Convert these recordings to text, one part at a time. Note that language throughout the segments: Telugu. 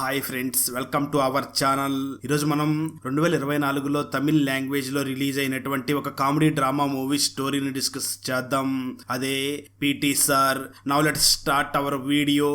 Hi friends welcome to our channel ఈరోజు మనం రెండు వేల ఇరవై నాలుగులో తమిళ్ లాంగ్వేజ్లో రిలీజ్ అయినటువంటి ఒక కామెడీ డ్రామా మూవీ స్టోరీని డిస్కస్ చేద్దాం. అదే PT sir. Now let start our video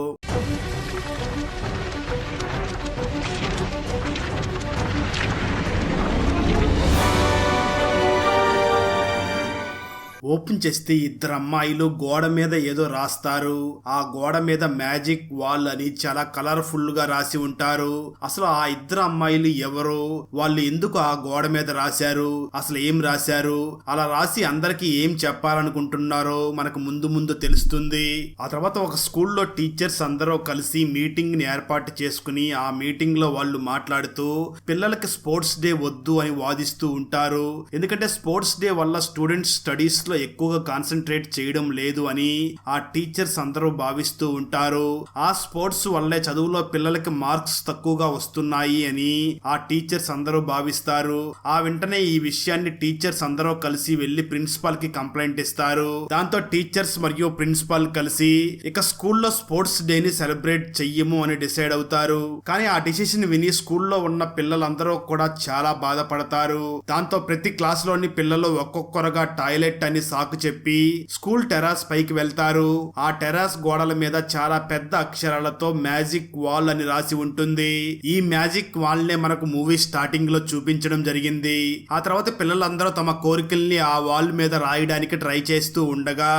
open చేస్తే ఇద్దరు అమ్మాయిలు గోడ మీద ఏదో రాస్తారు. ఆ గోడ మీద మ్యాజిక్ వాల్ అని చాలా కలర్ఫుల్గా రాసి ఉంటారు. అసలు ఆ ఇద్దరు అమ్మాయిలు ఎవరు? వాళ్ళు ఎందుకు ఆ గోడ మీద రాశారు? అసలు ఏం రాశారు? అలా రాసి అందరికి ఏం చెప్పాలనుకుంటున్నారో మనకు ముందు ముందు తెలుస్తుంది. ఆ తర్వాత ఒక స్కూల్లో టీచర్స్ అందరూ కలిసి మీటింగ్ని ఏర్పాటు చేసుకుని ఆ మీటింగ్లో వాళ్ళు మాట్లాడుతూ పిల్లలకి స్పోర్ట్స్ డే వద్దు అని వాదిస్తూ ఉంటారు. ఎందుకంటే స్పోర్ట్స్ డే వల్ల స్టూడెంట్స్ స్టడీస్లో ఎక్కువగా కాన్సన్ట్రేట్ చేయడం లేదు అని ఆ టీచర్స్ అందరూ భావిస్తూ ఉంటారు. ఆ స్పోర్ట్స్ వల్లే చదువులో పిల్లలకి మార్క్స్ తక్కువగా వస్తున్నాయి అని ఆ టీచర్స్ అందరూ భావిస్తారు. ఆ వెంటనే ఈ విషయాన్ని టీచర్స్ అందరూ కలిసి వెళ్ళి ప్రిన్సిపాల్కి కంప్లైంట్ ఇస్తారు. దాంతో టీచర్స్ మరియు ప్రిన్సిపాల్ కలిసి ఇక స్కూల్లో స్పోర్ట్స్ డే ని సెలబ్రేట్ చెయ్యము అని డిసైడ్ అవుతారు. కానీ ఆ డిసిషన్ విని స్కూల్లో ఉన్న పిల్లలందరూ కూడా చాలా బాధపడతారు. దాంతో ప్రతి క్లాస్లోని పిల్లలు ఒక్కొక్కరుగా టాయిలెట్ అని సాకు చెప్పి స్కూల్ టెరాస్ పైకి వెళ్తారు. ఆ టెరాస్ గోడల మీద చాలా పెద్ద అక్షరాలతో మ్యాజిక్ వాల్ అని రాసి ఉంటుంది. ఈ మ్యాజిక్ వాల్ నే మనకు మూవీ స్టార్టింగ్లో చూపించడం జరిగింది. ఆ తర్వాత పిల్లలందరూ తమ కోరికల్ని ఆ వాల్ మీద రాయడానికి ట్రై చేస్తూ ఉండగా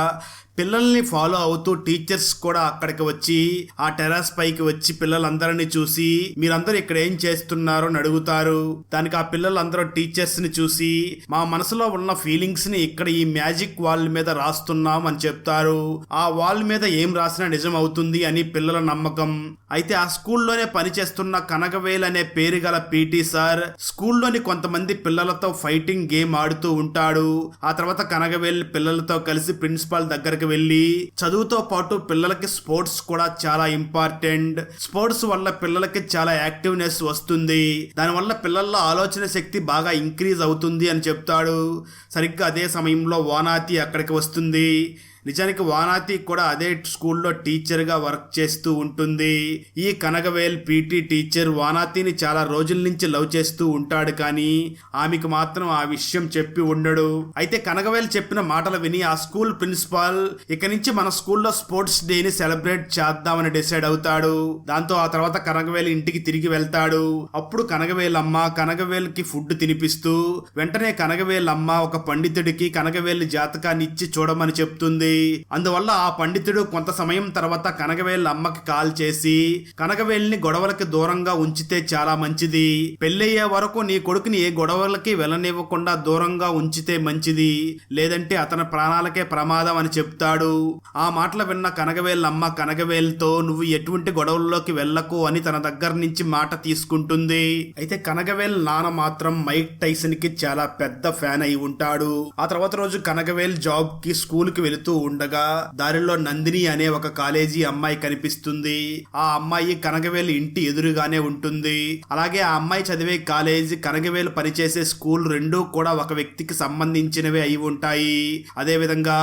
పిల్లల్ని ఫాలో అవుతూ టీచర్స్ కూడా అక్కడికి వచ్చి ఆ టెరాస్ పైకి వచ్చి పిల్లలందరినీ చూసి మీరందరూ ఇక్కడ ఏం చేస్తున్నారో అని అడుగుతారు. దానికి ఆ పిల్లలందరూ టీచర్స్ని చూసి మా మనసులో ఉన్న ఫీలింగ్స్ని ఇక్కడ ఈ మ్యాజిక్ వాల్ మీద రాస్తున్నాం అని చెప్తారు. ఆ వాల్ మీద ఏం రాసినా నిజం అవుతుంది అని పిల్లల నమ్మకం. అయితే ఆ స్కూల్లోనే పనిచేస్తున్న కనకవేల్ అనే పేరు గల పీటీ సార్ స్కూల్లోని కొంతమంది పిల్లలతో ఫైటింగ్ గేమ్ ఆడుతూ ఉంటాడు. ఆ తర్వాత కనకవేల్ పిల్లలతో కలిసి ప్రిన్సిపాల్ దగ్గరికి వెళ్ళి చదువుతో పాటు పిల్లలకి స్పోర్ట్స్ కూడా చాలా ఇంపార్టెంట్. స్పోర్ట్స్ వల్ల పిల్లలకి చాలా యాక్టివ్నెస్ వస్తుంది. దానివల్ల పిల్లల్లో ఆలోచన శక్తి బాగా ఇంక్రీజ్ అవుతుంది అని చెప్తాడు. సరిగ్గా అదే సమయంలో వానాతి అక్కడికి వస్తుంది. నిజానికి వానాతి కూడా అదే స్కూల్లో టీచర్గా వర్క్ చేస్తూ ఉంటుంది. ఈ కనగవేల్ పీటీ టీచర్ వానాతిని చాలా రోజుల నుంచి లవ్ చేస్తూ ఉంటాడు కానీ ఆమెకు మాత్రం ఆ విషయం చెప్పి ఉండడు. అయితే కనగవేల్ చెప్పిన మాటలు విని ఆ స్కూల్ ప్రిన్సిపాల్ ఇక నుంచి మన స్కూల్లో స్పోర్ట్స్ డేని సెలబ్రేట్ చేద్దామని డిసైడ్ అవుతాడు. దాంతో ఆ తర్వాత కనగవేల్ ఇంటికి తిరిగి వెళ్తాడు. అప్పుడు కనగవేల్ అమ్మ కనగవేల్కి ఫుడ్ తినిపిస్తూ వెంటనే కనగవేల్ అమ్మ ఒక పండితుడికి కనగవేల్ జాతకాన్ని ఇచ్చి చూడమని చెప్తుంది. అందువల్ల ఆ పండితుడు కొంత సమయం తర్వాత కనగవేల్ అమ్మకి కాల్ చేసి కనగవేల్ని గొడవలకి దూరంగా ఉంచితే చాలా మంచిది. పెళ్ళయ్యే వరకు నీ కొడుకుని ఏ గొడవలకి వెళ్ళనివ్వకుండా దూరంగా ఉంచితే మంచిది. లేదంటే అతని ప్రాణాలకే ప్రమాదం అని చెప్తాడు. ఆ మాటలు విన్న కనగవేల్ అమ్మ కనగవేల్తో నువ్వు ఎటువంటి గొడవల్లోకి వెళ్ళకు అని తన దగ్గర నుంచి మాట తీసుకుంటుంది. అయితే కనకవేల్ నాన్న మాత్రం మైక్ టైసన్కి చాలా పెద్ద ఫ్యాన్ అయి ఉంటాడు. ఆ తర్వాత రోజు కనకవేల్ జాబ్కి స్కూల్కి వెళుతూ ఉండగా దారిలో నందిని అనే ఒక కాలేజీ అమ్మాయి కనిపిస్తుంది. ఆ అమ్మాయి కనకవేలు ఇంటి ఎదురుగానే ఉంటుంది. అలాగే ఆ అమ్మాయి చదివే కాలేజీ కనకవేలు పనిచేసే స్కూల్ రెండూ కూడా ఒక వ్యక్తికి సంబంధించినవే అయి ఉంటాయి. అదే విధంగా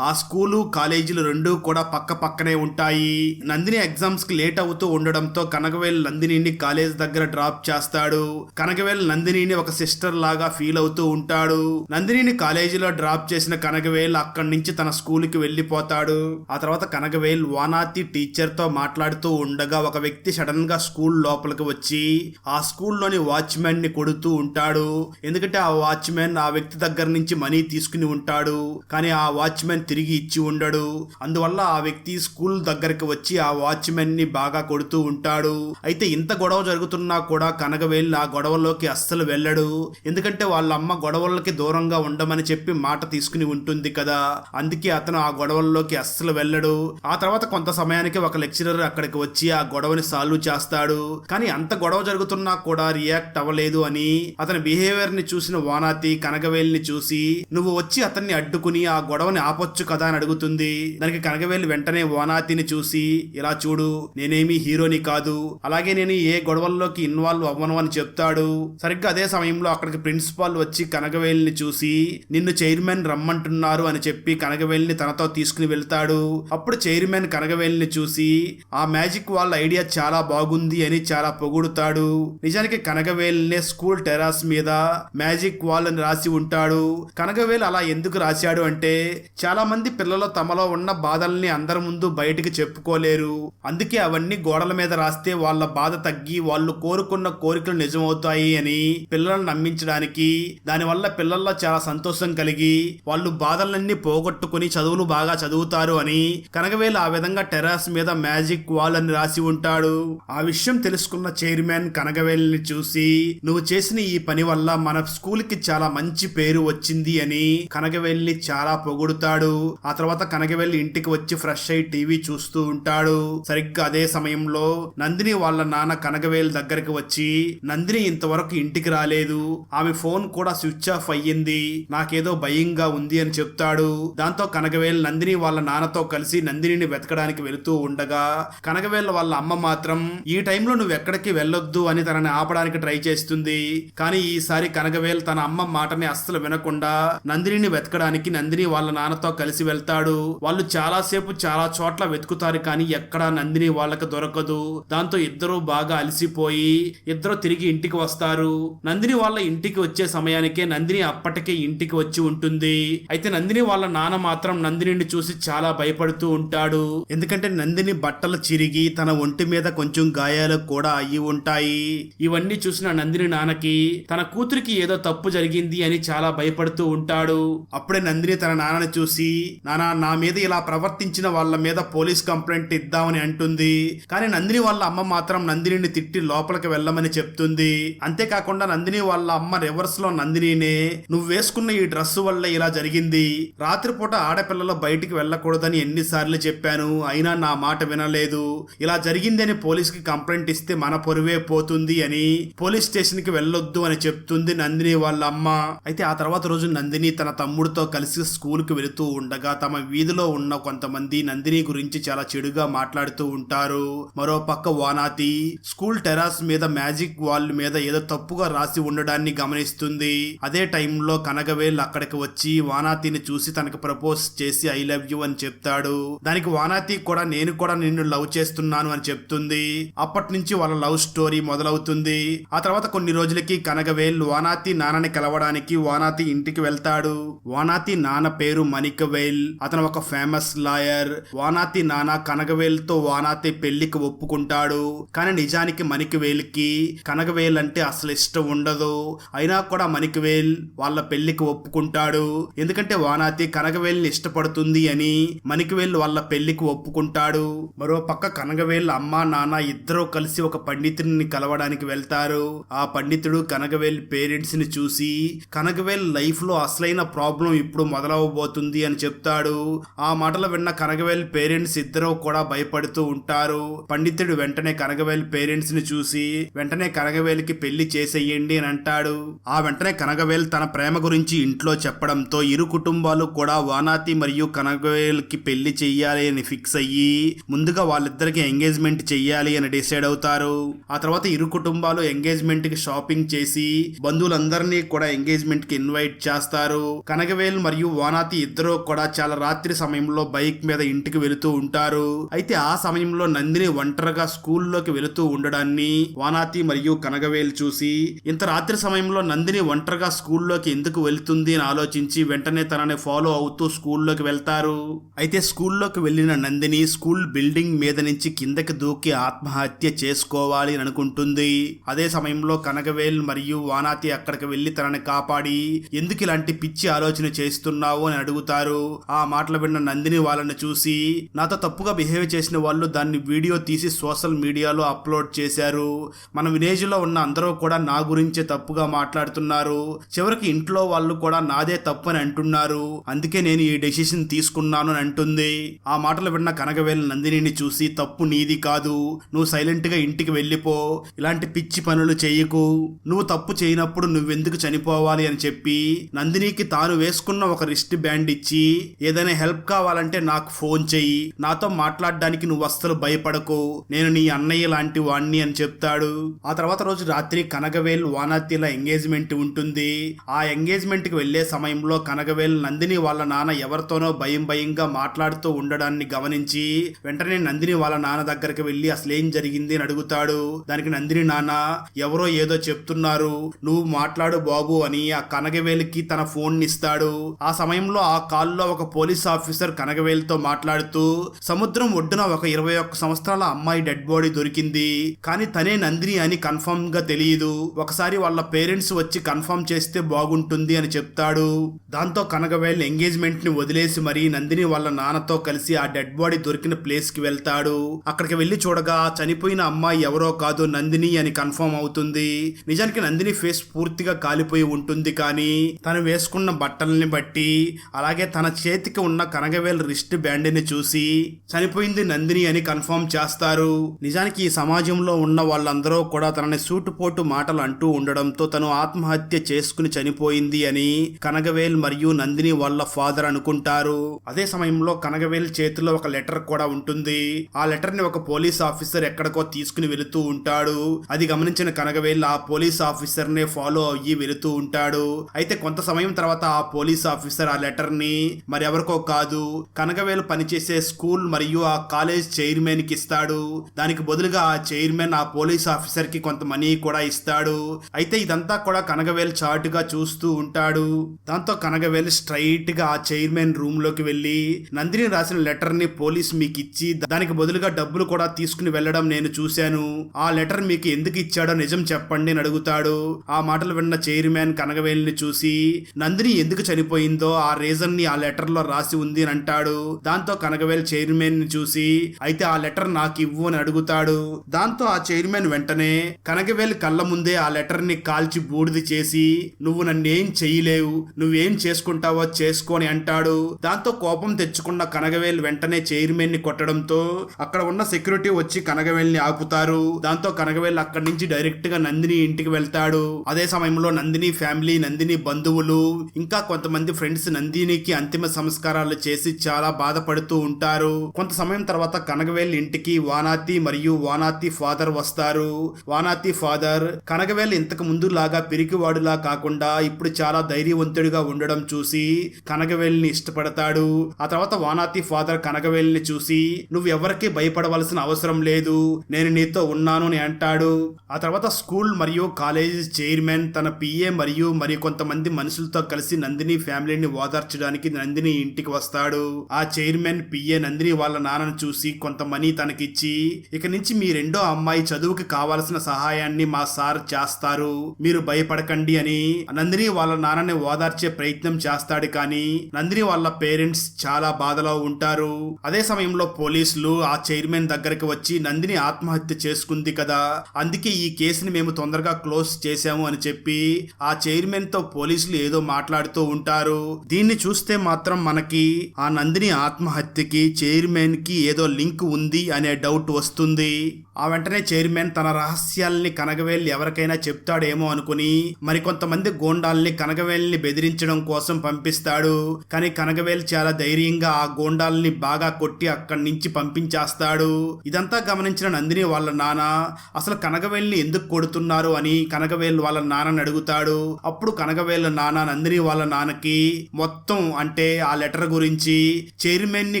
ఆ స్కూలు కాలేజీలు రెండూ కూడా పక్క పక్కనే ఉంటాయి. నందిని ఎగ్జామ్స్కి లేట్ అవుతూ ఉండడంతో కనకవేలు నందినిని కాలేజ్ దగ్గర డ్రాప్ చేస్తాడు. కనకవేలు నందినిని ఒక సిస్టర్ లాగా ఫీల్ అవుతూ ఉంటాడు. నందినిని కాలేజీలో డ్రాప్ చేసిన కనకవేలు అక్కడి నుంచి తన స్కూల్ స్కూల్కి వెళ్ళిపోతాడు. ఆ తర్వాత కనకవేల్ వానాతి టీచర్తో మాట్లాడుతూ ఉండగా ఒక వ్యక్తి సడన్గా స్కూల్ లోపలికి వచ్చి ఆ స్కూల్లోని వాచ్మెన్ని కొడుతూ ఉంటాడు. ఎందుకంటే ఆ వాచ్మెన్ ఆ వ్యక్తి దగ్గర నుంచి మనీ తీసుకుని ఉంటాడు. కానీ ఆ వాచ్మెన్ తిరిగి ఇచ్చి ఉండడు. అందువల్ల ఆ వ్యక్తి స్కూల్ దగ్గరికి వచ్చి ఆ వాచ్మెన్ని బాగా కొడుతూ ఉంటాడు. అయితే ఇంత గొడవ జరుగుతున్నా కూడా కనకవేల్ ఆ గొడవలోకి అస్సలు వెళ్ళడు. ఎందుకంటే వాళ్ళ అమ్మ గొడవలకి దూరంగా ఉండమని చెప్పి మాట తీసుకుని ఉంటుంది కదా. అందుకే అతను ఆ గొడవల్లోకి అస్సలు వెళ్ళడు. ఆ తర్వాత కొంత సమయానికి ఒక లెక్చరర్ అక్కడికి వచ్చి ఆ గొడవని సాల్వ్ చేస్తాడు. కానీ అంత గొడవ జరుగుతున్నా కూడా రియాక్ట్ అవ్వలేదు అని అతని బిహేవియర్ని చూసిన వానాతి కనగవేల్ని చూసి నువ్వు వచ్చి అతన్ని అడ్డుకుని ఆ గొడవని ఆపొచ్చు కదా అని అడుగుతుంది. దానికి కనగవేల్ వెంటనే వానాతిని చూసి ఇలా చూడు నేనేమి హీరోని కాదు. అలాగే నేను ఏ గొడవల్లోకి ఇన్వాల్వ్ అవ్వను అని చెప్తాడు. సరిగ్గా అదే సమయంలో అక్కడికి ప్రిన్సిపాల్ వచ్చి కనగవేల్ని చూసి నిన్ను చైర్మన్ రమ్మంటున్నారు అని చెప్పి కనగవేల్ని కనగవేల్ని తనతో తీసుకుని వెళ్తాడు. అప్పుడు చైర్మన్ కనగవేలిని చూసి ఆ మ్యాజిక్ వాళ్ళ ఐడియా చాలా బాగుంది అని చాలా పొగుడుతాడు. నిజానికి కనగవేలినే స్కూల్ టెరాస్ మీద మ్యాజిక్ వాల్ అని రాసి ఉంటాడు. కనగవేల్ అలా ఎందుకు రాశాడు అంటే చాలా మంది పిల్లలు తమలో ఉన్న బాధల్ని అందరి ముందు బయటికి చెప్పుకోలేరు. అందుకే అవన్నీ గోడల మీద రాస్తే వాళ్ళ బాధ తగ్గి వాళ్ళు కోరుకున్న కోరికలు నిజమవుతాయి అని పిల్లలను నమ్మించడానికి దానివల్ల పిల్లల్లో చాలా సంతోషం కలిగి వాళ్ళు బాధలన్నీ పోగొట్టుకుని చదువులు బాగా చదువుతారు అని కనకవేలు ఆ విధంగా టెర్రస్ మీద మ్యాజిక్ వాల్ అని రాసి ఉంటాడు. ఆ విషయం తెలుసుకున్న చైర్మన్ కనగవేల్ని చూసి నువ్వు చేసిన ఈ పని వల్ల మన స్కూల్కి చాలా మంచి పేరు వచ్చింది అని కనగవేల్ని చాలా పొగుడుతాడు. ఆ తర్వాత కనగవేల్లి ఇంటికి వచ్చి ఫ్రెష్ అయి టీవీ చూస్తూ ఉంటాడు. సరిగ్గా అదే సమయంలో నందిని వాళ్ళ నాన్న కనగవేల్ దగ్గరికి వచ్చి నందిని ఇంతవరకు ఇంటికి రాలేదు. ఆమె ఫోన్ కూడా స్విచ్ ఆఫ్ అయ్యింది. నాకేదో భయంగా ఉంది అని చెప్తాడు. దాంతో కనకవేలు నందిని వాళ్ళ నాన్నతో కలిసి నందినిని వెతకడానికి వెళుతూ ఉండగా కనగవేల్ వాళ్ళ అమ్మ మాత్రం ఈ టైంలో నువ్వు ఎక్కడికి వెళ్ళొద్దు అని తనని ఆపడానికి ట్రై చేస్తుంది. కానీ ఈసారి కనగవేల్ తన అమ్మ మాటని అస్సలు వినకుండా నందినిని వెతకడానికి నందిని వాళ్ళ నాన్నతో కలిసి వెళ్తాడు. వాళ్ళు చాలా సేపు చాలా చోట్ల వెతుకుతారు కానీ ఎక్కడా నందిని వాళ్ళకి దొరకదు. దాంతో ఇద్దరు బాగా అలసిపోయి ఇద్దరు తిరిగి ఇంటికి వస్తారు. నందిని వాళ్ళ ఇంటికి వచ్చే సమయానికే నందిని అప్పటికే ఇంటికి వచ్చి ఉంటుంది. అయితే నందిని వాళ్ళ నాన్న మాత్రం నందినిని చూసి చాలా భయపడుతూ ఉంటాడు. ఎందుకంటే నందిని బట్టలు చిరిగి తన ఒంటి మీద కొంచెం గాయాలు కూడా అయ్యి ఉంటాయి. ఇవన్నీ చూసిన నందిని నాన్నకి తన కూతురికి ఏదో తప్పు జరిగింది అని చాలా భయపడుతూ ఉంటాడు. అప్పుడే నందిని తన నాన్నని చూసి నానా నా మీద ఇలా ప్రవర్తించిన వాళ్ళ మీద పోలీస్ కంప్లైంట్ ఇద్దామని అంటుంది. కానీ నందిని వాళ్ళ అమ్మ మాత్రం నందినిని తిట్టి లోపలికి వెళ్ళమని చెప్తుంది. అంతేకాకుండా నందిని వాళ్ళ అమ్మ రివర్స్లో నందినినే నువ్వు వేసుకున్న ఈ డ్రెస్ వల్ల ఇలా జరిగింది. రాత్రిపూట ఆడపిల్లలు బయటికి వెళ్ళకూడదని ఎన్నిసార్లు చెప్పాను. అయినా నా మాట వినలేదు. ఇలా జరిగిందని పోలీస్కి కంప్లైంట్ ఇస్తే మన పొరువే పోతుంది అని పోలీస్ స్టేషన్కి వెళ్ళొద్దు అని చెప్తుంది నందిని వాళ్ళ అమ్మ అయితే ఆ తర్వాత రోజు నందిని తన తమ్ముడితో కలిసి స్కూల్కి వెళుతూ ఉండగా తమ వీధిలో ఉన్న కొంతమంది నందిని గురించి చాలా చెడుగా మాట్లాడుతూ ఉంటారు. మరో పక్క వానాతి స్కూల్ టెరాస్ మీద మ్యాజిక్ వాల్ మీద ఏదో తప్పుగా రాసి ఉండడాన్ని గమనిస్తుంది. అదే టైంలో కనగవేల్ అక్కడికి వచ్చి వానాతిని చూసి తనకు ప్రపోజ్ చేసి ఐ లవ్ యూ అని చెప్తాడు. దానికి వానాతి కూడా నేను కూడా నిన్ను లవ్ చేస్తున్నాను అని చెప్తుంది. అప్పటి నుంచి వాళ్ళ లవ్ స్టోరీ మొదలవుతుంది. ఆ తర్వాత కొన్ని రోజులకి కనగవేల్ వానాతి నాన్నని కలవడానికి వానాతి ఇంటికి వెళ్తాడు. వానాతి నాన్న పేరు మణికవేల్. అతను ఒక ఫేమస్ లాయర్ వానాతి నాన్న కనగవేల్తో వానాతి పెళ్ళికి ఒప్పుకుంటాడు. కానీ నిజానికి మణికవేల్కి కనగవేల్ అంటే అసలు ఇష్టం ఉండదు. అయినా కూడా మణికవేల్ వాళ్ళ పెళ్ళికి ఒప్పుకుంటాడు. ఎందుకంటే వానాతి కనగవేల్ని ఇష్టపడుతుంది అని మణికవేల్ వాళ్ళ పెళ్ళికి ఒప్పుకుంటాడు. మరో పక్క కనగవేలు అమ్మ నాన్న ఇద్దరూ కలిసి ఒక పండితుడిని కలవడానికి వెళ్తారు. ఆ పండితుడు కనగవేల్ పేరెంట్స్ని చూసి కనగవేల్ లైఫ్లో అసలైన ప్రాబ్లం ఇప్పుడు మొదలవబోతుంది అని చెప్తాడు. ఆ మాటలు విన్న కనగవేల్ పేరెంట్స్ ఇద్దరూ కూడా భయపడుతూ ఉంటారు. పండితుడు వెంటనే కనగవేల్ పేరెంట్స్ని చూసి వెంటనే కనగవేల్కి పెళ్ళి చేసేయండి అని అంటాడు. ఆ వెంటనే కనగవేల్ తన ప్రేమ గురించి ఇంట్లో చెప్పడంతో ఇరు కుటుంబాలు కూడా వానాతి మరియు కనగవేల్కి పెళ్ళి చెయ్యాలి అని ఫిక్స్ అయ్యి ముందుగా వాళ్ళిద్దరికి ఎంగేజ్మెంట్ చెయ్యాలి అని డిసైడ్ అవుతారు. ఆ తర్వాత ఇరు కుటుంబాలు ఎంగేజ్మెంట్కి షాపింగ్ చేసి బంధువులందరినీ కూడా ఎంగేజ్మెంట్కి ఇన్వైట్ చేస్తారు. కనగవేల్ మరియు వానాతి ఇద్దరు కూడా చాలా రాత్రి సమయంలో బైక్ మీద ఇంటికి వెళుతూ ఉంటారు. అయితే ఆ సమయంలో నందిని ఒంటరిగా స్కూల్లోకి వెళుతూ ఉండడాన్ని వానాతి మరియు కనగవేల్ చూసి ఇంత రాత్రి సమయంలో నందిని ఒంటరిగా స్కూల్లోకి ఎందుకు వెళ్తుంది? అని ఆలోచించి వెంటనే తనని ఫాలో అవుతూ స్కూల్ స్కూల్లోకి వెళ్తారు. అయితే స్కూల్లోకి వెళ్ళిన నందిని స్కూల్ బిల్డింగ్ మీద నుంచి కిందకి దూకి ఆత్మహత్య చేసుకోవాలి అని అనుకుంటుంది. అదే సమయంలో కనకవేల్ మరియు వానాతి అక్కడికి వెళ్ళి తనని కాపాడి ఎందుకు ఇలాంటి పిచ్చి ఆలోచన చేస్తున్నావు? అని అడుగుతారు. ఆ మాటలు విన్న నందిని వాళ్ళని చూసి నాతో తప్పుగా బిహేవ్ చేసిన వాళ్ళు దాన్ని వీడియో తీసి సోషల్ మీడియాలో అప్లోడ్ చేశారు. మన విలేజ్లో ఉన్న అందరూ కూడా నా గురించే తప్పుగా మాట్లాడుతున్నారు. చివరికి ఇంట్లో వాళ్ళు కూడా నాదే తప్పు అని అంటున్నారు. అందుకే నేను ఈ డెసిషన్ తీసుకున్నాను అని అంటుంది. ఆ మాటలు విన్న కనగవేల్ నందినిని చూసి తప్పు నీది కాదు. నువ్వు సైలెంట్గా ఇంటికి వెళ్ళిపో. ఇలాంటి పిచ్చి పనులు చేయకు. నువ్వు తప్పు చేయనప్పుడు నువ్వెందుకు చనిపోవాలి? అని చెప్పి నందినికి తాను వేసుకున్న ఒక రిస్ట్ బ్యాండ్ ఇచ్చి ఏదైనా హెల్ప్ కావాలంటే నాకు ఫోన్ చెయ్యి. నాతో మాట్లాడడానికి నువ్వు అస్సలు భయపడకు. నేను నీ అన్నయ్య లాంటి వాణ్ణి అని చెప్తాడు. ఆ తర్వాత రోజు రాత్రి కనగవేల్ వానాతిల ఎంగేజ్మెంట్ ఉంటుంది. ఆ ఎంగేజ్మెంట్కి వెళ్ళే సమయంలో కనగవేల్ నందిని వాళ్ళ నాన్న ఎవరితో ఎవరితోనో భయం భయంగా మాట్లాడుతూ ఉండడాన్ని గమనించి వెంటనే నందిని వాళ్ళ నాన్న దగ్గరికి వెళ్ళి అసలేం జరిగింది అని అడుగుతాడు. దానికి నందిని నాన్న ఎవరో ఏదో చెప్తున్నారు. నువ్వు మాట్లాడు బాబు అని ఆ కనగవేలికి తన ఫోన్ ఇస్తాడు. ఆ సమయంలో ఆ కాల్లో ఒక పోలీస్ ఆఫీసర్ కనగవేలితో మాట్లాడుతూ సముద్రం ఒడ్డున ఒక ఇరవై ఒక్క సంవత్సరాల అమ్మాయి డెడ్ బాడీ దొరికింది. కానీ తనే నందిని అని కన్ఫర్మ్గా తెలియదు. ఒకసారి వాళ్ళ పేరెంట్స్ వచ్చి కన్ఫర్మ్ చేస్తే బాగుంటుంది అని చెప్తాడు. దాంతో కనగవేలు ఎంగేజ్మెంట్ని వదిలేసి మరీ నందిని వాళ్ళ నాన్నతో కలిసి ఆ డెడ్ బాడీ దొరికిన ప్లేస్కి వెళ్తాడు. అక్కడికి వెళ్ళి చూడగా చనిపోయిన అమ్మాయి ఎవరో కాదు నందిని అని కన్ఫర్మ్ అవుతుంది. నిజానికి నందిని ఫేస్ పూర్తిగా కాలిపోయి ఉంటుంది కానీ తను వేసుకున్న బట్టల్ని బట్టి అలాగే తన చేతికి ఉన్న కనగవేల్ రిస్ట్ బ్యాండ్ని చూసి చనిపోయింది నందిని అని కన్ఫర్మ్ చేస్తారు. నిజానికి ఈ సమాజంలో ఉన్న వాళ్ళందరూ కూడా తనని సూటుపోటు మాటలు అంటూ ఉండడంతో తను ఆత్మహత్య చేసుకుని చనిపోయింది అని కనగవేల్ మరియు నందిని వాళ్ళ ఫాదర్ అనుకుంటారు అదే సమయంలో కనగవేల్ చేతిలో ఒక లెటర్ కూడా ఉంటుంది. ఆ లెటర్ని ఒక పోలీస్ ఆఫీసర్ ఎక్కడికో తీసుకుని వెళుతూ ఉంటాడు. అది గమనించిన కనగవేల్ ఆ పోలీస్ ఆఫీసర్ నే ఫాలో అయ్యి వెళుతూ ఉంటాడు. అయితే కొంత సమయం తర్వాత ఆ పోలీస్ ఆఫీసర్ ఆ లెటర్ని మరెవరికో కాదు కనగవేలు పనిచేసే స్కూల్ మరియు ఆ కాలేజ్ చైర్మన్కి ఇస్తాడు. దానికి బదులుగా ఆ చైర్మన్ ఆ పోలీస్ ఆఫీసర్కి కొంత మనీ కూడా ఇస్తాడు. అయితే ఇదంతా కూడా కనగవేల్ చాటుగా చూస్తూ ఉంటాడు. దాంతో కనగవేల్ స్ట్రైట్గా ఆ చైర్మన్ రూమ్లోకి వెళ్ళి నందిని రాసిన లెటర్ని పోలీస్ మీకు ఇచ్చి దానికి బదులుగా డబ్బులు కూడా తీసుకుని వెళ్ళడం నేను చూశాను. ఆ లెటర్ మీకు ఎందుకు ఇచ్చాడో నిజం చెప్పండి అని అడుగుతాడు. ఆ మాటలు విన్న చైర్మన్ కనగవేలిని చూసి నందిని ఎందుకు చనిపోయిందో ఆ రీజన్ని ఆ లెటర్లో రాసి ఉంది అని అంటాడు. దాంతో కనగవేల్ చైర్మన్ని చూసి అయితే ఆ లెటర్ నాకు ఇవ్వు అని అడుగుతాడు. దాంతో ఆ చైర్మన్ వెంటనే కనగవేల్ కళ్ళ ముందే ఆ లెటర్ని కాల్చి బూడిది చేసి నువ్వు నన్నేం చెయ్యలేవు నువ్వేం చేసుకుంటావో చేసుకొని అంటాడు. దాంతో కోపం తెచ్చుకున్న కనగవేల్ వెంటనే చైర్మన్ని కొట్టడంతో అక్కడ ఉన్న సెక్యూరిటీ వచ్చి కనగవేల్ని ఆపుతారు. దాంతో కనగవేల్ అక్కడి నుంచి డైరెక్ట్గా నందిని ఇంటికి వెళ్తాడు. అదే సమయంలో నందిని ఫ్యామిలీ నందిని బంధువులు ఇంకా కొంతమంది ఫ్రెండ్స్ నందినికి అంతిమ సంస్కారాలు చేసి చాలా బాధపడుతూ ఉంటారు. కొంత సమయం తర్వాత కనగవేల్ ఇంటికి వానాతి మరియు వానాతి ఫాదర్ వస్తారు. వానాతి ఫాదర్ కనగవేల్ ఇంతకు ముందు లాగా పిరికివాడులా కాకుండా ఇప్పుడు చాలా ధైర్యవంతుడిగా ఉండడం చూసి కనగవేల్ని ఇష్టపడతాడు ఆ తర్వాత వానాతి ఫాదర్ కనకవేలిని చూసి నువ్వు ఎవరికి భయపడవలసిన అవసరం లేదు. నేను నీతో ఉన్నాను అని అంటాడు. ఆ తర్వాత స్కూల్ మరియు కాలేజ్ చైర్మన్ తన పిఏ మరియు మరి కొంతమంది మనుషులతో కలిసి నందిని ఫ్యామిలీని ఓదార్చడానికి నందిని ఇంటికి వస్తాడు. ఆ చైర్మన్ పిఏ నందిని వాళ్ళ నాన్నను చూసి కొంత మనీ తనకిచ్చి ఇక నుంచి మీ రెండో అమ్మాయి చదువుకి కావాల్సిన సహాయాన్ని మా సార్ చేస్తారు. మీరు భయపడకండి అని నందిని వాళ్ళ నాన్నని ఓదార్చే ప్రయత్నం చేస్తాడు. కానీ నందిని వాళ్ళ పేరెంట్స్ చాలా బాధలో ఉంటారు. అదే సమయంలో పోలీసులు ఆ చైర్మన్ దగ్గరికి వచ్చి నందిని ఆత్మహత్య చేసుకుంది కదా. అందుకే ఈ కేసుని మేము తొందరగా క్లోజ్ చేశాము అని చెప్పి ఆ చైర్మన్తో పోలీసులు ఏదో మాట్లాడుతూ ఉంటారు. దీన్ని చూస్తే మాత్రం మనకి ఆ నందిని ఆత్మహత్యకి చైర్మన్కి ఏదో లింక్ ఉంది అనే డౌట్ వస్తుంది. ఆ వెంటనే చైర్మన్ తన రహస్యాల్ని కనగవేల్ ఎవరికైనా చెప్తాడేమో అనుకుని మరికొంతమంది గోండాల్ని కనగవేల్ని బెదిరించడం కోసం పంపిస్తాడు. కానీ కనగవేల్ చాలా ధైర్యంగా ఆ గోండాల్ని బాగా కొట్టి అక్కడి నుంచి పంపించేస్తాడు. ఇదంతా గమనించిన నందిని వాళ్ళ నాన్న అసలు కనగవేల్ని ఎందుకు కొడుతున్నారు? అని కనగవేల్ వాళ్ళ నాన్నని అడుగుతాడు. అప్పుడు కనగవేల్ నాన్న నందిని వాళ్ళ నాన్నకి మొత్తం అంటే ఆ లెటర్ గురించి చైర్మన్ని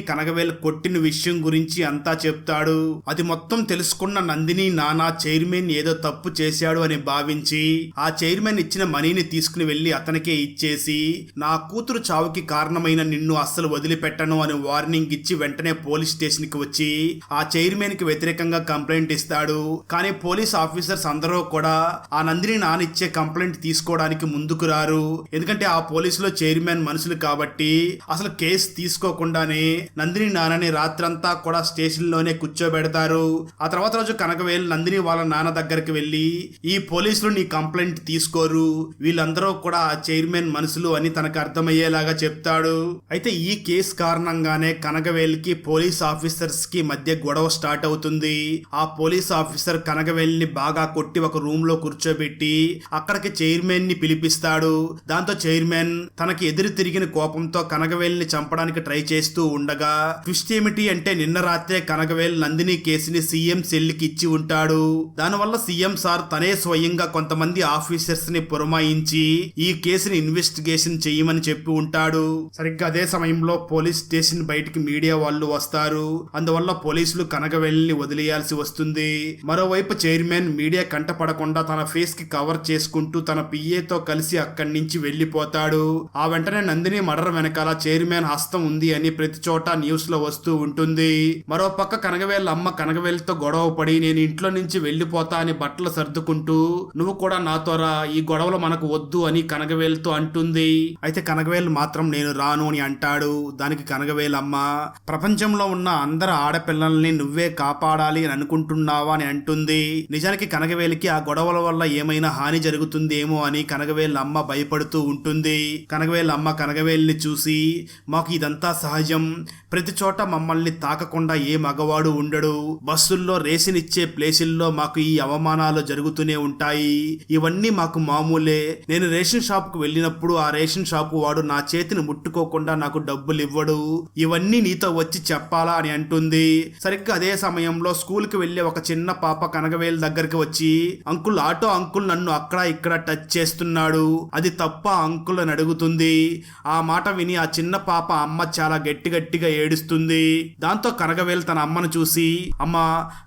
కనగవేల్ కొట్టిన విషయం గురించి అంతా చెప్తాడు. అది మొత్తం తీసుకున్న నందిని నానా చైర్మన్ ఏదో తప్పు చేశాడు అని భావించి ఆ చైర్మన్ ఇచ్చిన మనీని తీసుకుని వెళ్ళి అతనికే ఇచ్చేసి నా కూతురు చావుకి కారణమైన నిన్ను అస్సలు వదిలిపెట్టను అని వార్నింగ్ ఇచ్చి వెంటనే పోలీస్ స్టేషన్కి వచ్చి ఆ చైర్మన్కి వ్యతిరేకంగా కంప్లైంట్ ఇస్తాడు. కానీ పోలీస్ ఆఫీసర్స్ అందరూ కూడా ఆ నందిని నానిచ్చే కంప్లైంట్ తీసుకోవడానికి ముందుకు రారు. ఎందుకంటే ఆ పోలీసులో చైర్మన్ మనుషులు కాబట్టి అసలు కేసు తీసుకోకుండానే నందిని నాన్నని రాత్రంతా కూడా స్టేషన్లోనే కూర్చోబెడతారు. ఆ తర్వాత రోజు కనకవేల్ నందిని వాళ్ళ నాన్న దగ్గరికి వెళ్ళి ఈ పోలీసులు నీ కంప్లైంట్ తీసుకోరు. వీళ్ళందరూ కూడా ఆ చైర్మన్ మనుషులు అని తనకు అర్థమయ్యేలాగా చెప్తాడు. అయితే ఈ కేసు కారణంగానే కనకవేల్కి పోలీస్ ఆఫీసర్స్కి మధ్య గొడవ స్టార్ట్ అవుతుంది. ఆ పోలీస్ ఆఫీసర్ కనకవేల్ని బాగా కొట్టి ఒక రూమ్లో కూర్చోబెట్టి అక్కడికి చైర్మన్ని పిలిపిస్తాడు. దాంతో చైర్మన్ తనకి ఎదురు తిరిగిన కోపంతో కనకవేల్ని చంపడానికి ట్రై చేస్తూ ఉండగా ట్విస్ట్ ఏమిటి అంటే నిన్న రాత్రే కనకవేల్ నందిని కేసుని సీఎం సెల్ చెల్లికి ఇచ్చి ఉంటాడు. దానివల్ల సీఎం సార్ తనే స్వయంగా కొంతమంది ఆఫీసర్స్ని పురమాయించి ఈ కేసుని ఇన్వెస్టిగేషన్ చేయమని చెప్పి ఉంటాడు. సరిగ్గా అదే సమయంలో పోలీస్ స్టేషన్ బయటికి మీడియా వాళ్ళు వస్తారు. అందువల్ల పోలీసులు కనగవెల్లిని వదిలేయాల్సి వస్తుంది. మరోవైపు చైర్మన్ మీడియా కంటపడకుండా తన ఫేస్కి కవర్ చేసుకుంటూ తన పిఏతో కలిసి అక్కడి నుంచి వెళ్ళిపోతాడు ఆ వెంటనే నందిని మర్డర్ వెనకాల చైర్మన్ హస్తం ఉంది అని ప్రతి చోట న్యూస్లో వస్తూ ఉంటుంది. మరో పక్క కనగవేళ్ళ అమ్మ కనగవేలుతో గొడవ పడి నేను ఇంట్లో నుంచి వెళ్ళిపోతా అని బట్టలు సర్దుకుంటూ నువ్వు కూడా నాతో రా ఈ గొడవలు మనకు వద్దు అని కనగవేలుతో అంటుంది. అయితే కనగవేలు మాత్రం నేను రాను అని అంటాడు. దానికి కనగవేలమ్మ ప్రపంచంలో ఉన్న అందరు ఆడపిల్లల్ని నువ్వే కాపాడాలి అని అనుకుంటున్నావా అని అంటుంది. నిజానికి కనగవేలికి ఆ గొడవల వల్ల ఏమైనా హాని జరుగుతుందేమో అని కనగవేలు అమ్మ భయపడుతూ ఉంటుంది. కనగవేలు అమ్మ కనగవేలిని చూసి మాకు ఇదంతా సహజం. ప్రతి చోట మమ్మల్ని తాకకుండా ఏ మగవాడు ఉండడు. బస్సుల్లో రేస్ రేసినిచ్చే ప్లేసుల్లో మాకు ఈ అవమానాలు జరుగుతూనే ఉంటాయి. ఇవన్నీ మాకు మామూలే. నేను రేషన్ షాప్కు వెళ్ళినప్పుడు ఆ రేషన్ షాపు వాడు నా చేతిని ముట్టుకోకుండా నాకు డబ్బులు ఇవ్వడు ఇవన్నీ నీతో వచ్చి చెప్పాలా అని అంటుంది. సరిగ్గా అదే సమయంలో స్కూల్కి ఒక చిన్న పాప కనగవేలు దగ్గరికి వచ్చి అంకుల్ ఆటో అంకుల్ నన్ను అక్కడ ఇక్కడ టచ్ చేస్తున్నాడు. అది తప్ప అంకుల్ అని అడుగుతుంది. ఆ మాట విని ఆ చిన్న పాప అమ్మ చాలా గట్టి గట్టిగా ఏడుస్తుంది. దాంతో కనగవేలు తన అమ్మను చూసి అమ్మ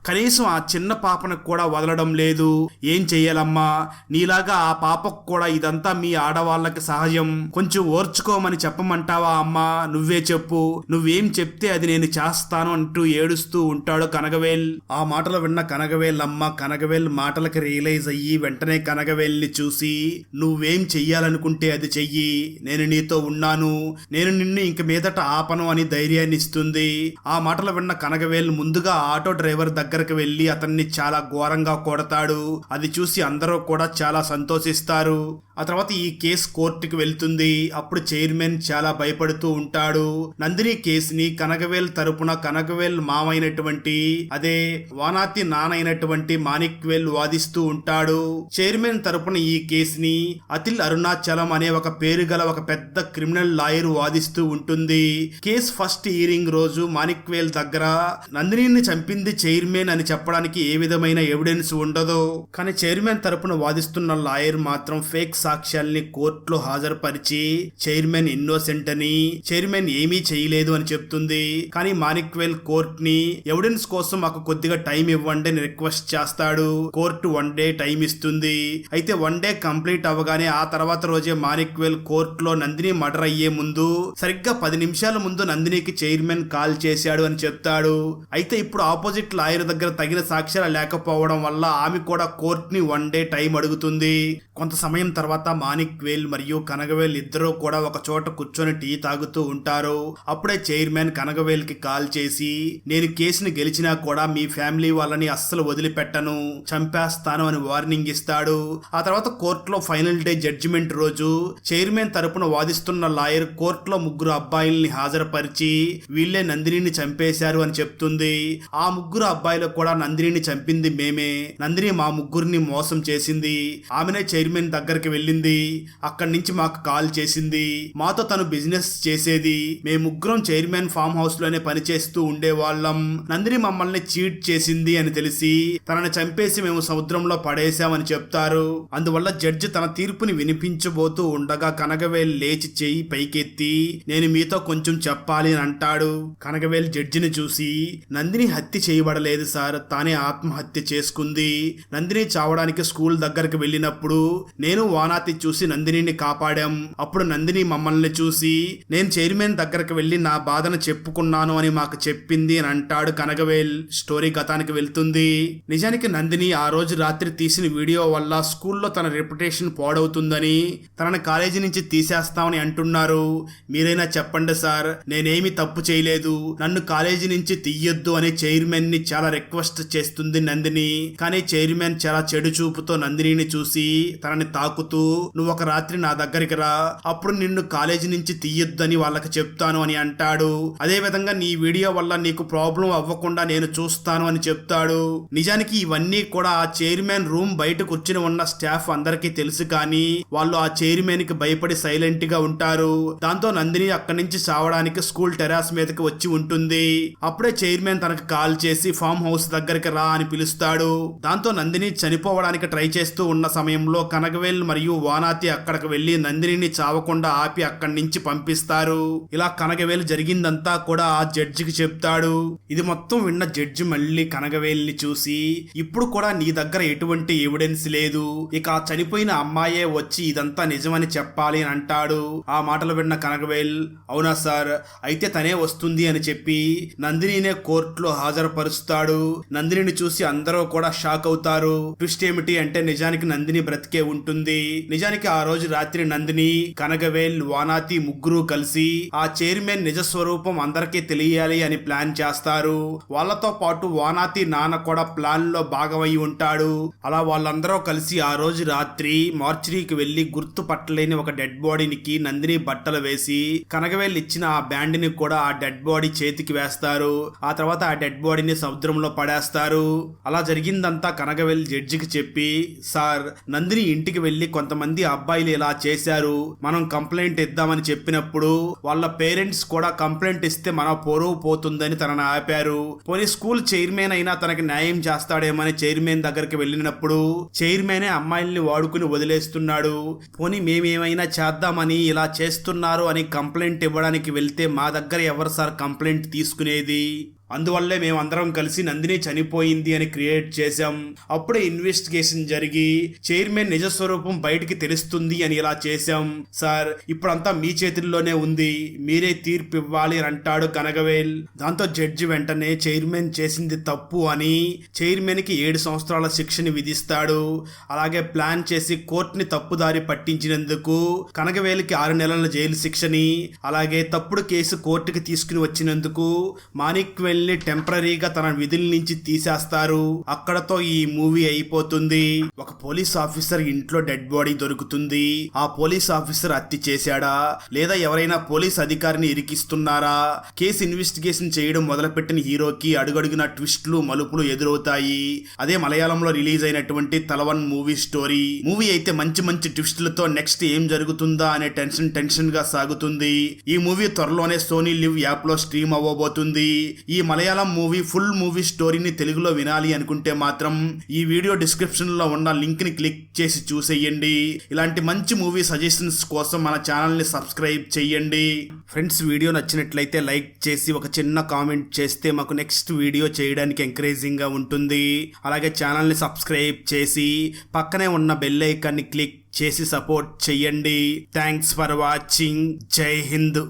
కనీసం ఆ చిన్న పాపను కూడా వదలడం లేదు. ఏం చెయ్యాలమ్మా? నీలాగా ఆ పాపకు కూడా ఇదంతా మీ ఆడవాళ్ళకి సహజం. కొంచెం ఓర్చుకోమని చెప్పమంటావా అమ్మా? నువ్వే చెప్పు. నువ్వేం చెప్తే అది నేను చేస్తాను అంటూ ఏడుస్తూ ఉంటాడు కనగవేల్ ఆ మాటలు విన్న కనగవేల్ అమ్మ కనగవేల్ మాటలకి రియలైజ్ అయ్యి వెంటనే కనగవేల్ని చూసి నువ్వేం చెయ్యాలనుకుంటే అది చెయ్యి. నేను నీతో ఉన్నాను. నేను నిన్ను ఇంక మీదట ఆపను అని ధైర్యాన్ని ఇస్తుంది ఆ మాటలు విన్న కనగవేల్ ముందుగా ఆటో డ్రైవర్ దగ్గర దగ్గరకు వెళ్ళి అతన్ని చాలా ఘోరంగా కొడతాడు. అది చూసి అందరూ కూడా చాలా సంతోషిస్తారు. ఆ తర్వాత ఈ కేసు కోర్టుకి వెళ్తుంది. అప్పుడు చైర్మన్ చాలా భయపడుతూ ఉంటాడు. నందిని కేసుని కనకవేల్ తరపున కనకవేల్ మామైనటువంటి అదే వానాతి నానైనటువంటి మాణిక్వేల్ వాదిస్తూ ఉంటాడు. చైర్మన్ తరపున ఈ కేసుని అతిల్ అరుణాచలం అనే ఒక పేరు గల ఒక పెద్ద క్రిమినల్ లాయర్ వాదిస్తూ ఉంటుంది. కేసు ఫస్ట్ హియరింగ్ రోజు మాణిక్వేల్ దగ్గర నందిని చంపింది చైర్మన్ అని చెప్పడానికి ఏ విధమైన ఎవిడెన్స్ ఉండదు. కానీ చైర్మన్ తరపున వాదిస్తున్న లాయర్ మాత్రం ఫేక్ సాక్ష్యాల్ని కోర్టులో హాజరుపరిచి చైర్మన్ ఇన్నోసెంట్ అని చైర్మన్ ఏమీ చేయలేదు అని చెప్తుంది. కానీ మానిక్వెల్ కోర్ట్ని ఎవిడెన్స్ కోసం మాకు కొద్దిగా టైం ఇవ్వండి అని రిక్వెస్ట్ చేస్తాడు. కోర్టు వన్ డే టైం ఇస్తుంది. అయితే వన్ డే కంప్లీట్ అవ్వగానే ఆ తర్వాత రోజే మానిక్వెల్ కోర్టులో నందిని మర్డర్ అయ్యే ముందు సరిగ్గా పది నిమిషాల ముందు నందినికి చైర్మన్ కాల్ చేశాడు అని చెప్తాడు. అయితే ఇప్పుడు ఆపోజిట్ లాయర్ దగ్గర తగిన సాక్ష్యాలు లేకపోవడం వల్ల ఆమె కూడా కోర్టుని వన్ డే టైం అడుగుతుంది. కొంత సమయం తర్వాత మానిక్ వేల్ మరియు కనగవేల్ ఇద్దరూ కూడా ఒక చోట కూర్చొని టీ తాగుతూ ఉంటారు. అప్పుడే చైర్మన్ కనగవేల్కి కాల్ చేసి నేను కేసుని గెలిచినా కూడా మీ ఫ్యామిలీ వాళ్ళని అస్సలు వదిలిపెట్టను చంపేస్తాను అని వార్నింగ్ ఇస్తాడు. ఆ తర్వాత కోర్టులో ఫైనల్ డే జడ్జిమెంట్ రోజు చైర్మన్ తరపున వాదిస్తున్న లాయర్ కోర్టులో ముగ్గురు అబ్బాయిల్ని హాజరుపరిచి వీళ్ళే నందిని చంపేశారు అని చెప్తుంది. ఆ ముగ్గురు అబ్బాయిలు కూడా నందినిని చంపింది మేమే. నందిని మా ముగ్గురిని మోసం చేసింది. ఆమెనే చైర్మన్ దగ్గరికి వెళ్ళింది. అక్కడి నుంచి మాకు కాల్ చేసింది. మాతో తను బిజినెస్ చేసేది. మేము ముగ్గురం చైర్మన్ ఫామ్ హౌస్లోనే పనిచేస్తూ ఉండేవాళ్ళం. నందిని మమ్మల్ని చీట్ చేసింది అని తెలిసి తనని చంపేసి మేము సముద్రంలో పడేశామని చెప్తారు. అందువల్ల జడ్జి తన తీర్పుని వినిపించబోతూ ఉండగా కనగవేల్ లేచి చేయి పైకెత్తి నేను మీతో కొంచెం చెప్పాలి అని అంటాడు. కనగవేల్ జడ్జిని చూసి నందిని హత్య చేయబడలేదు సార్. తానే ఆత్మహత్య చేసుకుంది. నందిని చావడానికి స్కూల్ దగ్గరికి వెళ్ళినప్పుడు నేను వానాతి చూసి నందినిని కాపాడాం. అప్పుడు నందిని మమ్మల్ని చూసి నేను చైర్మన్ దగ్గరకు వెళ్ళి నా బాధను చెప్పుకున్నాను అని మాకు చెప్పింది అని అంటాడు కనగవేల్. స్టోరీ గతానికి వెళ్తుంది. నిజానికి నందిని ఆ రోజు రాత్రి తీసిన వీడియో వల్ల స్కూల్లో తన రెప్యుటేషన్ పాడవుతుందని తనని కాలేజీ నుంచి తీసేస్తామని అంటున్నారు. మీరైనా చెప్పండి సార్ నేనేమి తప్పు చేయలేదు. నన్ను కాలేజీ నుంచి తీయొద్దు అని చైర్మన్ని చాలా రిక్వెస్ట్ చేస్తుంది నందిని. కానీ చైర్మన్ చాలా చెడు చూపుతో నందినిని చూసి తనని తాకుతూ నువ్వు ఒక రాత్రి నా దగ్గరికి రా. అప్పుడు నిన్ను కాలేజీ నుంచి తీయొద్దని వాళ్ళకి చెప్తాను అని అంటాడు. అదే విధంగా నీ వీడియో వల్ల నీకు ప్రాబ్లం అవ్వకుండా నేను చూస్తాను అని చెప్తాడు. నిజానికి ఇవన్నీ కూడా ఆ చైర్మన్ రూమ్ బయట కూర్చుని ఉన్న స్టాఫ్ అందరికీ తెలుసు కానీ వాళ్ళు ఆ చైర్మన్కి భయపడి సైలెంట్గా ఉంటారు. దాంతో నందిని అక్కడి నుంచి చావడానికి స్కూల్ టెరాస్ మీదకి వచ్చి ఉంటుంది. అప్పుడే చైర్మన్ తనకు కాల్ చేసి ఫామ్ హౌస్ దగ్గరికి రా అని పిలుస్తాడు. దాంతో నందిని చనిపోవడానికి ట్రై చేస్తూ ఉన్న సమయంలో కనకవేల్ మరియు వానాతి అక్కడికి వెళ్ళి నందిని చావకుండా ఆపి అక్కడి నుంచి పంపిస్తారు. ఇలా కనకవేలు జరిగిందంతా కూడా ఆ జడ్జికి చెప్తాడు. ఇది మొత్తం విన్న జడ్జి మళ్ళీ కనకవేల్ని చూసి ఇప్పుడు కూడా నీ దగ్గర ఎటువంటి ఎవిడెన్స్ లేదు. ఇక ఆ చనిపోయిన అమ్మాయే వచ్చి ఇదంతా నిజమని చెప్పాలి అని అంటాడు. ఆ మాటలు విన్న కనగవేల్ అవునా సార్ అయితే తనే వస్తుంది అని చెప్పి నందినినే కోర్టులో హాజరుపరుస్తాడు. నందినిని చూసి అందరూ కూడా షాక్ అవుతారు. ట్విస్ట్ ఏమిటి అంటే నిజానికి నందిని బ్రతికే ఉంటుంది. నిజానికి ఆ రోజు రాత్రి నందిని కనగవేల్ వానాతి ముగ్గురు కలిసి ఆ చైర్మన్ నిజ స్వరూపం అందరికీ తెలియాలి అని ప్లాన్ చేస్తారు. వాళ్ళతో పాటు వానాతి నాన్న కూడా ప్లాన్లో భాగమై ఉంటాడు. అలా వాళ్ళందరూ కలిసి ఆ రోజు రాత్రి మార్చరీకి వెళ్ళి గుర్తుపట్టలేని ఒక డెడ్ బాడీనికి నందిని బట్టలు వేసి కనగవేల్ ఇచ్చిన ఆ బ్యాండ్ని కూడా ఆ డెడ్ బాడీ చేతికి వేస్తారు. ఆ తర్వాత ఆ డెడ్ బాడీని సముద్రంలో పడేస్తారు. అలా జరిగిందంతా కనగవేల్ జడ్జికి చెప్పి సార్ నందిని ఇంటికి వెళ్ళి కొంతమంది అబ్బాయిలు ఇలా చేశారు. మనం కంప్లైంట్ ఇద్దామని చెప్పినప్పుడు వాళ్ళ పేరెంట్స్ కూడా కంప్లైంట్ ఇస్తే మన పొరువు పోతుందని తనని ఆపారు. పోనీ స్కూల్ చైర్మన్ అయినా తనకి న్యాయం చేస్తాడేమని చైర్మన్ దగ్గరికి వెళ్ళినప్పుడు చైర్మనే అమ్మాయిల్ని వాడుకుని వదిలేస్తున్నాడు. పోనీ మేమేమైనా చేద్దామని ఇలా చేస్తున్నారు అని కంప్లైంట్ ఇవ్వడానికి వెళ్తే మా దగ్గర ఎవరు సార్ కంప్లైంట్ తీసుకునేది? అందువల్లే మేము అందరం కలిసి నందిని చనిపోయింది అని క్రియేట్ చేశాం. అప్పుడే ఇన్వెస్టిగేషన్ జరిగి చైర్మన్ నిజ స్వరూపం బయటికి తెలుస్తుంది అని ఇలా చేశాం. సార్ ఇప్పుడంతా మీ చేతుల్లోనే ఉంది. మీరే తీర్పు ఇవ్వాలి అని అంటాడు కనగవేల్. దాంతో జడ్జి వెంటనే చైర్మన్ చేసింది తప్పు అని చైర్మన్కి ఏడు సంవత్సరాల శిక్షని విధిస్తాడు. అలాగే ప్లాన్ చేసి కోర్టుని తప్పుదారి పట్టించినందుకు కనగవేలికి ఆరు నెలల జైలు శిక్షని అలాగే తప్పుడు కేసు కోర్టుకి తీసుకుని వచ్చినందుకు మాణిక్ వెళ్ళి టెంపరీగా తన విధుల నుంచి తీసేస్తారు. అక్కడతో ఈ మూవీ అయిపోతుంది. ఒక పోలీస్ ఆఫీసర్ ఇంట్లో డెడ్ బాడీ దొరుకుతుంది. ఆ పోలీస్ ఆఫీసర్ హత్య చేశాడా? లేదా ఎవరైనా పోలీస్ అధికారిని ఇరికిస్తున్నారా? కేసు ఇన్వెస్టిగేషన్ చేయడం మొదలుపెట్టిన హీరోకి అడుగడుగున ట్విస్ట్లు మలుపులు ఎదురవుతాయి. అదే మలయాళంలో రిలీజ్ అయినటువంటి తలవన్ మూవీ స్టోరీ. మూవీ అయితే మంచి మంచి ట్విస్టులతో నెక్స్ట్ ఏం జరుగుతుందా అనే టెన్షన్ టెన్షన్గా సాగుతుంది. ఈ మూవీ త్వరలోనే సోనీ లివ్ యాప్లో స్ట్రీమ్ అవ్వబోతుంది. ఈ మలయాళం మూవీ ఫుల్ మూవీ స్టోరీని తెలుగులో వినాలి అనుకుంటే మాత్రం ఈ వీడియో డిస్క్రిప్షన్లో ఉన్న లింక్ని క్లిక్ చేసి చూసేయండి. ఇలాంటి మంచి మూవీ సజెషన్స్ కోసం మన ఛానల్ని సబ్స్క్రైబ్ చేయండి. ఫ్రెండ్స్ వీడియో నచ్చినట్లయితే లైక్ చేసి ఒక చిన్న కామెంట్ చేస్తే మాకు నెక్స్ట్ వీడియో చేయడానికి ఎంకరేజింగ్గా ఉంటుంది. అలాగే ఛానల్ని సబ్స్క్రైబ్ చేసి పక్కనే ఉన్న బెల్ ఐకాన్ని క్లిక్ చేసి సపోర్ట్ చేయండి. Thanks for watching. జై హింద్.